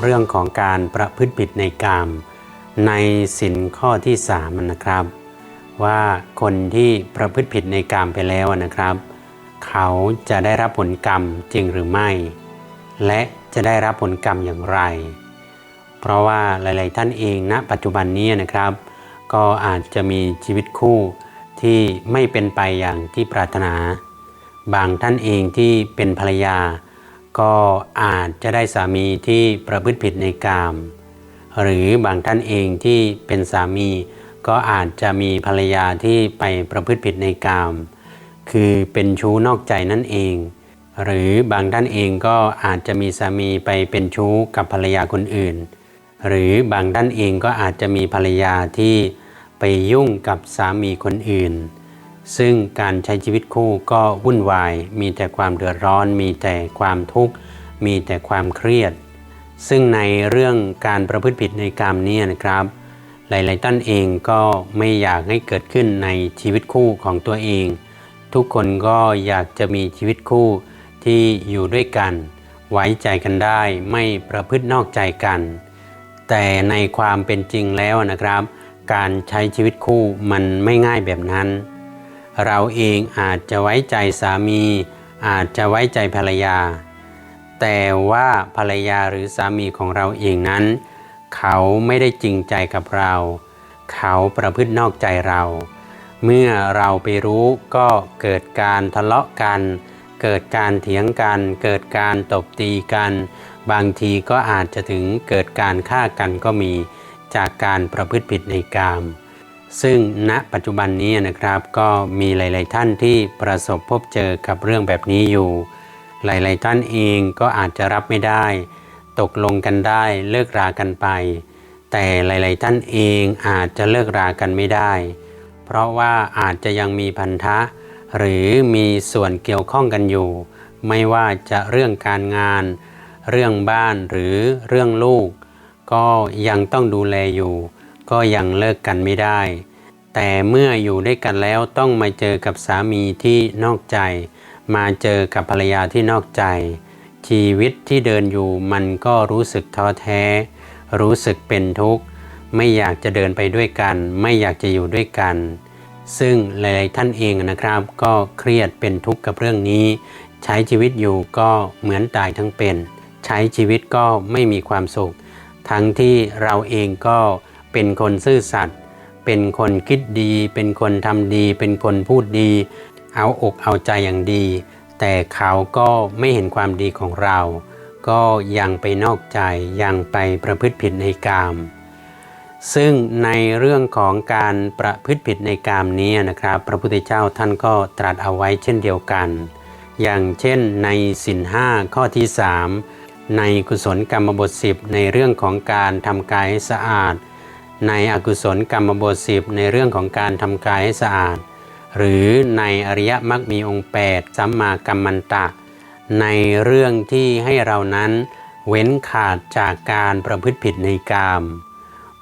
เรื่องของการประพฤติผิดในกาม ในสินข้อที่สามนะครับ ว่าคนที่ประพฤติผิดในกามไปแล้วนะครับ เขาจะได้รับผลกรรมจริงหรือไม่ และจะได้รับผลกรรมอย่างไร เพราะว่าหลาย ๆ ท่านเองณปัจจุบันนี้นะครับ ก็อาจจะมีชีวิตคู่ที่ไม่เป็นไปอย่างที่ปรารถนา บางท่านเองที่เป็นภรรยา ก็อาจจะได้สามีที่ประพฤติผิดในกาม หรือบางท่านเองที่เป็นสามี ก็อาจจะมีภรรยาที่ไปประพฤติผิดในกาม คือเป็นชู้นอกใจนั่นเอง หรือบางท่านเองก็อาจจะมีสามีไปเป็นชู้กับภรรยาคนอื่น หรือบางท่านเองก็อาจจะมีภรรยาที่ไปยุ่งกับสามีคนอื่น ซึ่งการใช้ชีวิตคู่ก็วุ่นวาย มีแต่ความเดือดร้อน มีแต่ความทุกข์ มีแต่ความเครียด ซึ่งในเรื่องการประพฤติผิดในกรรมนี้นะครับ หลายๆท่านเองก็ไม่อยากให้เกิดขึ้นในชีวิตคู่ของตัวเอง ทุกคนก็อยากจะมีชีวิตคู่ที่อยู่ด้วยกัน ไว้ใจกันได้ไม่ประพฤตินอกใจกัน แต่ในความเป็นจริงแล้วนะครับ การใช้ชีวิตคู่มันไม่ง่ายแบบนั้น เราเองอาจจะไว้ใจสามี อาจจะไว้ใจภรรยา แต่ว่าภรรยาหรือสามีของเราเองนั้น เขาไม่ได้จริงใจกับเรา เขาประพฤตินอกใจเรา เมื่อเราไปรู้ก็เกิดการทะเลาะกัน เกิดการเถียงกัน เกิดการตบตีกัน บางทีก็อาจจะถึงเกิดการฆ่ากันก็มีจากการประพฤติผิดในกาม ซึ่งณปัจจุบันนี้นะครับก็มีหลาย ๆ ท่านที่ประสบพบเจอกับเรื่องแบบนี้อยู่ หลาย ๆ ท่านเองก็อาจจะรับไม่ได้ ตกลงกันได้เลิกรากันไป แต่หลาย ๆ ท่านเองอาจจะเลิกรากันไม่ได้ เพราะว่าอาจจะยังมีพันธะ หรือมีส่วนเกี่ยวข้องกันอยู่ ไม่ว่าจะเรื่องการงาน เรื่องบ้านหรือเรื่องลูก ก็ยังต้องดูแลอยู่ ก็ยังเลิกกันไม่ได้ แต่เมื่ออยู่ด้วยกันแล้วต้องมาเจอกับสามีที่นอกใจ มาเจอกับภรรยาที่นอกใจ ชีวิตที่เดินอยู่มันก็รู้สึกท้อแท้ รู้สึกเป็นทุกข์ ไม่อยากจะเดินไปด้วยกัน ไม่อยากจะอยู่ด้วยกัน ซึ่งหลายๆท่านเองนะครับ ก็เครียดเป็นทุกข์กับเรื่องนี้ ใช้ชีวิตอยู่ก็เหมือนตายทั้งเป็น ใช้ชีวิตก็ไม่มีความสุข ทั้งที่เราเองก็ เป็นคนซื่อสัตย์เป็นคนคิดดี เป็นคนทำดี เป็นคนพูดดี เอาอกเอาใจอย่างดี แต่เขาก็ไม่เห็นความดีของเรา ก็ยังไปนอกใจยังไปประพฤติผิดในกามซึ่งในเรื่องของการประพฤติผิดในกามนี้นะครับ พระพุทธเจ้าท่านก็ตรัสเอาไว้เช่นเดียวกัน อย่างเช่นในสินห้าข้อที่สามในกุศลกรรมบทสิบในเรื่องของการทำกายให้สะอาด ในอกุศลกรรมบทสิบในเรื่องของการทำกายให้สะอาด หรือในอริยมรรคมีองค์8สัมมากัมมันตะ ในเรื่องที่ให้เรานั้นเว้นขาดจากการประพฤติผิดในกาม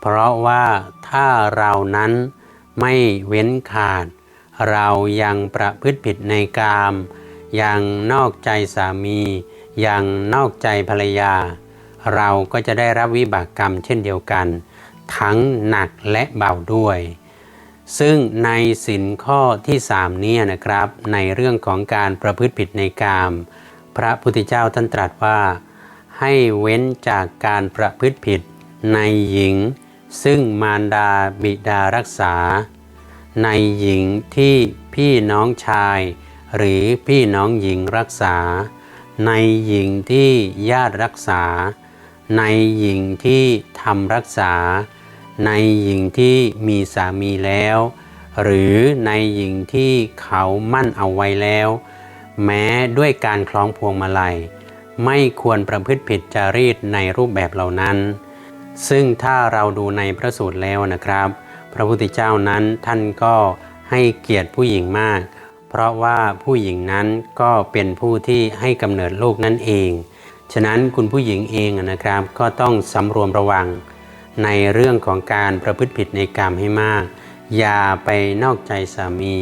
เพราะว่าถ้าเรานั้นไม่เว้นขาด เรายังประพฤติผิดในกาม ยังนอกใจสามี ยังนอกใจภรรยา เราก็จะได้รับวิบากกรรมเช่นเดียวกัน ทั้งหนักและเบาด้วย ซึ่งในสินข้อที่สามนี้นะครับ ในเรื่องของการประพฤติผิดในกาม พระพุทธเจ้าท่านตรัสว่า ให้เว้นจากการประพฤติผิดในหญิง ซึ่งมารดาบิดารักษา ในหญิงที่พี่น้องชาย หรือพี่น้องหญิงรักษา ในหญิงที่ญาติรักษา ในหญิงที่ทำรักษา ในหญิงที่มีสามีแล้ว หรือในหญิงที่เขามั่นเอาไว้แล้ว แม้ด้วยการคล้องพวงมาลัย ไม่ควรประพฤติผิดจารีตในรูปแบบเหล่านั้น ซึ่งถ้าเราดูในพระสูตรแล้วนะครับ พระพุทธเจ้านั้นท่านก็ให้เกียรติผู้หญิงมาก เพราะว่าผู้หญิงนั้นก็เป็นผู้ที่ให้กำเนิดลูกนั่นเอง ฉะนั้นคุณผู้หญิงเองนะครับก็ต้องสำรวมระวังในเรื่องของการประพฤติผิดในกรรมให้มาก อย่าไปนอกใจสามี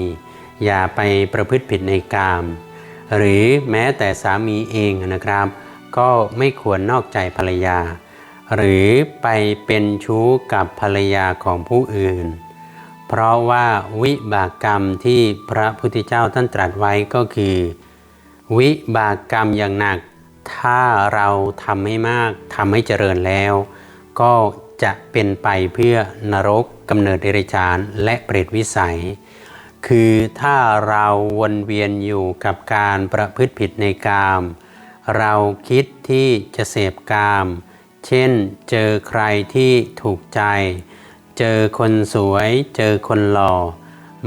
อย่าไปประพฤติผิดในกรรมหรือแม้แต่สามีเองนะครับ ก็ไม่ควรนอกใจภรรยา หรือไปเป็นชู้กับภรรยาของผู้อื่น เพราะว่าวิบากกรรมที่พระพุทธเจ้าท่านตรัสไว้ก็คือ วิบากกรรมอย่างหนัก ถ้าเราทำให้มากทำให้เจริญแล้ว ก็จะเป็นไปเพื่อนรกกำเนิดเดรัจฉานและเปรตวิสัย คือถ้าเราวนเวียนอยู่กับการประพฤติผิดในกาม เราคิดที่จะเสพกาม เช่นเจอใครที่ถูกใจ เจอคนสวย เจอคนหล่อ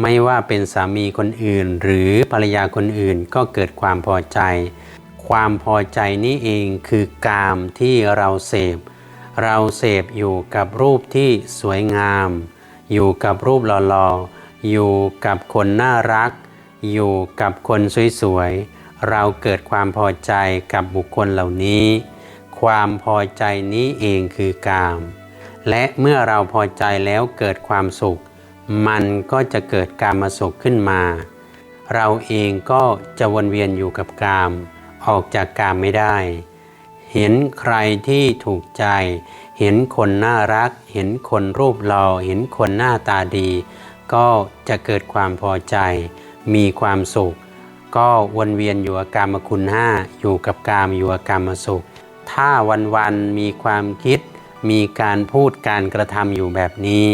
ไม่ว่าเป็นสามีคนอื่นหรือภรรยาคนอื่นก็เกิดความพอใจ ความพอใจนี้เองคือกามที่เราเสพ เราเสพอยู่กับรูปที่สวยงาม อยู่กับรูปหล่อๆ อยู่กับคนน่ารัก อยู่กับคนสวยๆ เราเกิดความพอใจกับบุคคลเหล่านี้ ความพอใจนี้เองคือกาม และเมื่อเราพอใจแล้วเกิดความสุข มันก็จะเกิดการมาสุขขึ้นมา เราเองก็จะวนเวียนอยู่กับกาม ออกจากกามไม่ได้ เห็นใครที่ถูกใจ เห็นคนน่ารัก เห็นคนรูปหล่อเห็นคนหน้าตาดี ก็จะเกิดความพอใจ มีความสุข ก็วนเวียนอยู่กับกามคุณห้าอยู่กับกามอยู่กับกามสุข ถ้าวันๆมีความคิด มีการพูดการกระทำอยู่แบบนี้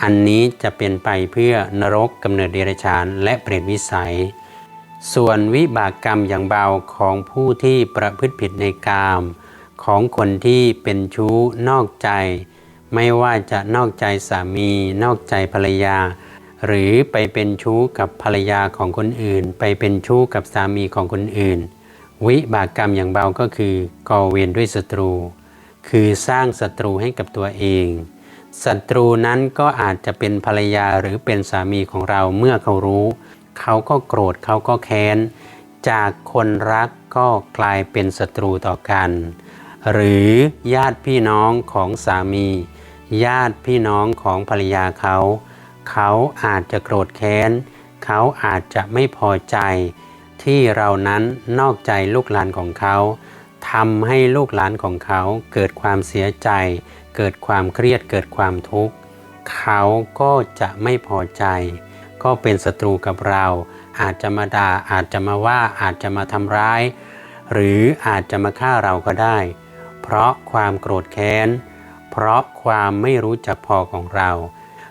อันนี้จะเป็นไปเพื่อนรกกำเนิดเดรัจฉานและเปรตวิสัย ส่วนวิบากกรรมอย่างเบาของผู้ที่ประพฤติผิดในกามของคนที่เป็นชู้นอกใจ ไม่ว่าจะนอกใจสามี นอกใจภรรยา หรือไปเป็นชู้กับภรรยาของคนอื่น ไปเป็นชู้กับสามีของคนอื่น วิบากกรรมอย่างเบาก็คือก่อเวรด้วยศัตรู คือสร้างศัตรูให้กับตัวเองศัตรูนั้นก็อาจจะเป็นภรรยาหรือเป็นสามีของเราเมื่อเขารู้ เขาก็โกรธเขาก็แค้น จากคนรักก็กลายเป็นศัตรูต่อกัน หรือญาติพี่น้องของสามี ญาติพี่น้องของภรรยาเขา เขาอาจจะโกรธแค้น เขาอาจจะไม่พอใจ ที่เรานั้นนอกใจลูกหลานของเขาทำให้ลูกหลานของเขาเกิดความเสียใจ เกิดความเครียดเกิดความทุกข์ เขาก็จะไม่พอใจ ก็เป็นศัตรูกับเรา อาจจะมาด่าอาจจะมาว่าอาจจะมาทำร้าย หรืออาจจะมาฆ่าเราก็ได้ เพราะความโกรธแค้น เพราะความไม่รู้จักพอของเรา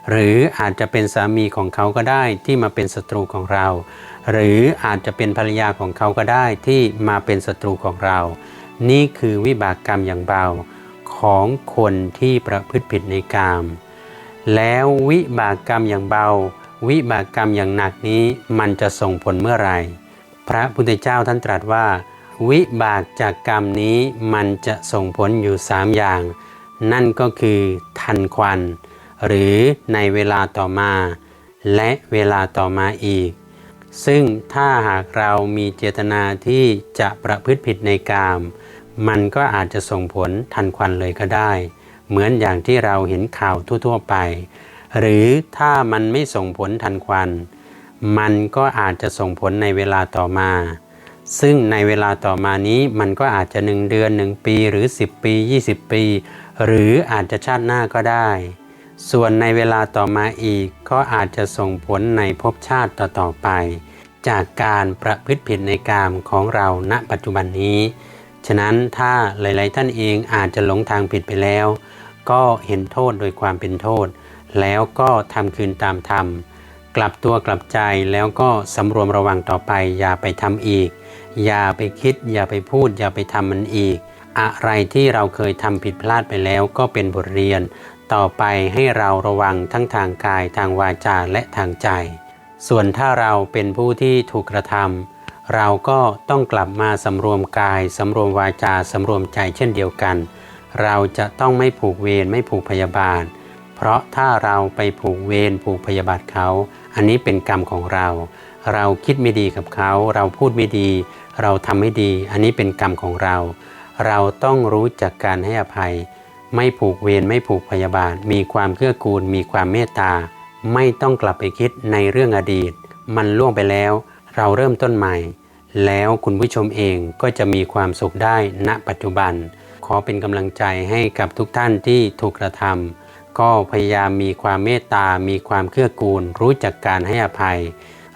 หรืออาจจะเป็นสามีของเขาก็ได้ที่มาเป็นศัตรูของเรา หรืออาจจะเป็นภรรยาของเขาก็ได้ที่มาเป็นศัตรูของเรา นี่คือวิบากกรรมอย่างเบาของคนที่ประพฤติผิดในกาม แล้ววิบากกรรมอย่างเบา วิบากกรรมอย่างหนักนี้มันจะส่งผลเมื่อไหร่ พระพุทธเจ้าท่านตรัสว่า วิบากจากกรรมนี้มันจะส่งผลอยู่สามอย่าง นั่นก็คือทันควัน หรือในเวลาต่อมา และเวลาต่อมาอีก ซึ่งถ้าหากเรามีเจตนาที่จะประพฤติผิดในกามมันก็อาจจะส่งผลทันควันเลยก็ได้ เหมือนอย่างที่เราเห็นข่าวทั่ว ๆ ไป หรือถ้ามันไม่ส่งผลทันควัน มันก็อาจจะส่งผลในเวลาต่อมา ซึ่งในเวลาต่อมานี้มันก็อาจจะ 1 เดือน 1 ปีหรือ 10 ปี 20 ปี หรืออาจจะชาติหน้าก็ได้ ส่วนในเวลาต่อมาอีกก็อาจจะส่งผลในภพชาติต่อๆไป จากการประพฤติผิดในกามของเราณปัจจุบันนี้ ฉะนั้นถ้าหลาย ๆ ท่านเองอาจจะหลงทางผิดไปแล้ว ก็เห็นโทษโดยความเป็นโทษ แล้วก็ทำคืนตามธรรม กลับตัวกลับใจแล้วก็สำรวมระวังต่อไป อย่าไปทำอีก อย่าไปคิด อย่าไปพูด อย่าไปทำมันอีก อะไรที่เราเคยทำผิดพลาดไปแล้วก็เป็นบทเรียน ต่อไปให้เราระวังทั้งทางกายทางวาจาและทางใจ ส่วนถ้าเราเป็นผู้ที่ถูกกระทำเราก็ต้องกลับมาสำรวมกายสำรวมวาจาสำรวมใจเช่นเดียวกัน เราจะต้องไม่ผูกเวรไม่ผูกพยาบาท เพราะถ้าเราไปผูกเวรผูกพยาบาทเขา อันนี้เป็นกรรมของเรา เราคิดไม่ดีกับเขา เราพูดไม่ดี เราทำไม่ดี อันนี้เป็นกรรมของเรา เราต้องรู้จักการให้อภัย ไม่ผูกเวรไม่ผูกพยาบาท มีความเกื้อกูล มีความเมตตา ไม่ต้องกลับไปคิดในเรื่องอดีต มันล่วงไปแล้ว เราเริ่มต้นใหม่ แล้วคุณผู้ชมเองก็จะมีความสุขได้ณปัจจุบัน ขอเป็นกำลังใจให้กับทุกท่านที่ถูกกระทำ ก็พยายามมีความเมตตา มีความเกื้อกูล รู้จักการให้อภัย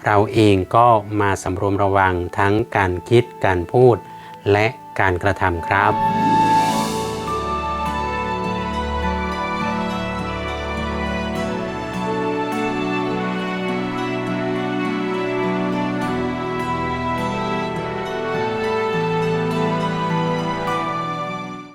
เราเองก็มาสำรวมระวังทั้งการคิด การพูด และการกระทำครับ